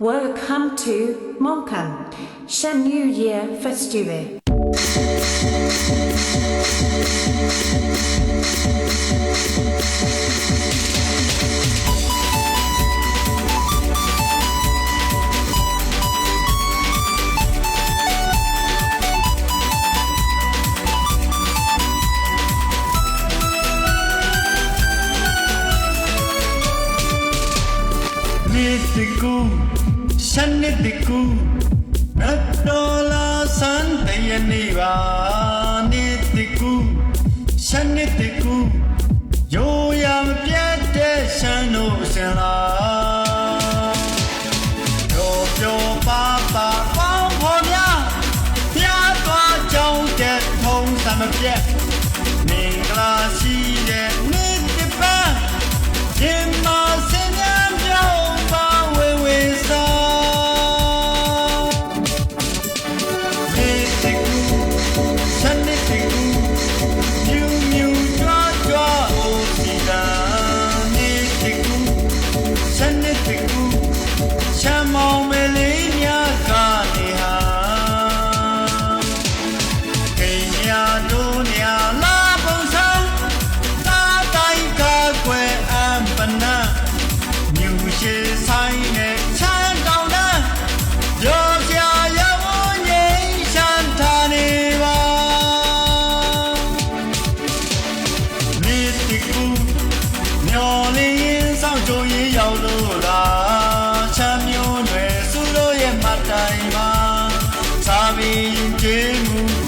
Welcome to Monkan, Shen New Year Festival. Mystical. တကူရှမ်းနေ့တကူနတ်တော်လာစံတရနေပါနေ့တကူရှမ်းနေ့တကူရိုးရမပြတ်တဲ့ရှမ်းတို့စင်လာပြောပြောပါပါပေါင်းဖော်များဖျားသွားကြောင်းတဲ့ထုံးစံမပြတ်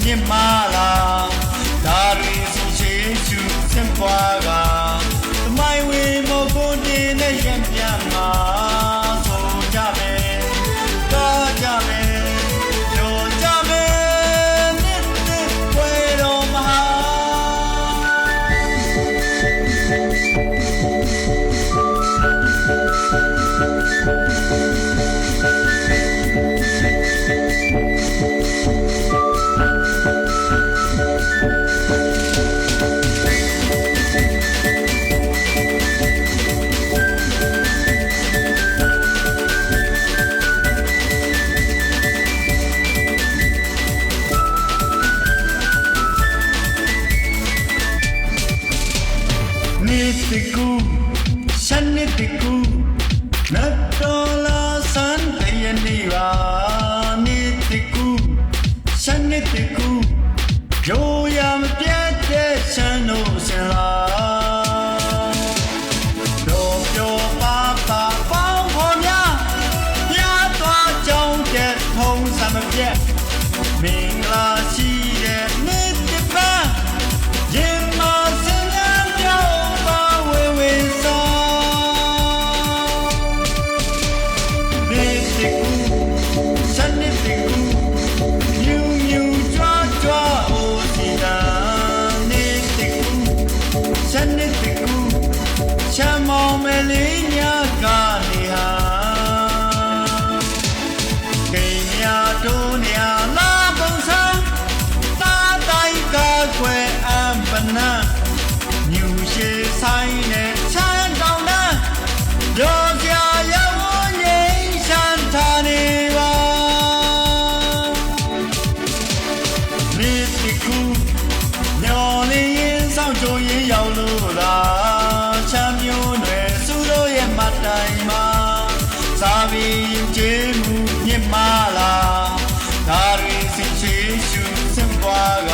မှုမြင့်မာလာဒါရီစုချေချူစင်ပွားကသမိုင်းဝင်မကုန်တင်နဲ့ရံပြမှာဆိုကြမယ်ကားကြမယ်ကြော်ကြမယ်နှစ်နှစ်ွယ်တော်မဟာ နေ့တကူရှမ်းနေ့တကူနတ်တော်လာစံတရနေပါ မိတိကူမျော်လင်းရင်စောင့်ကြိုရင်ရောက်လို့လားချမ်းမျိုးတွေစုလို့ရဲ့မတိုင်မှာစာပင်ကျေးမှုမြင့်မာလားဒါရီစင်ချေရှုစင်ပွားက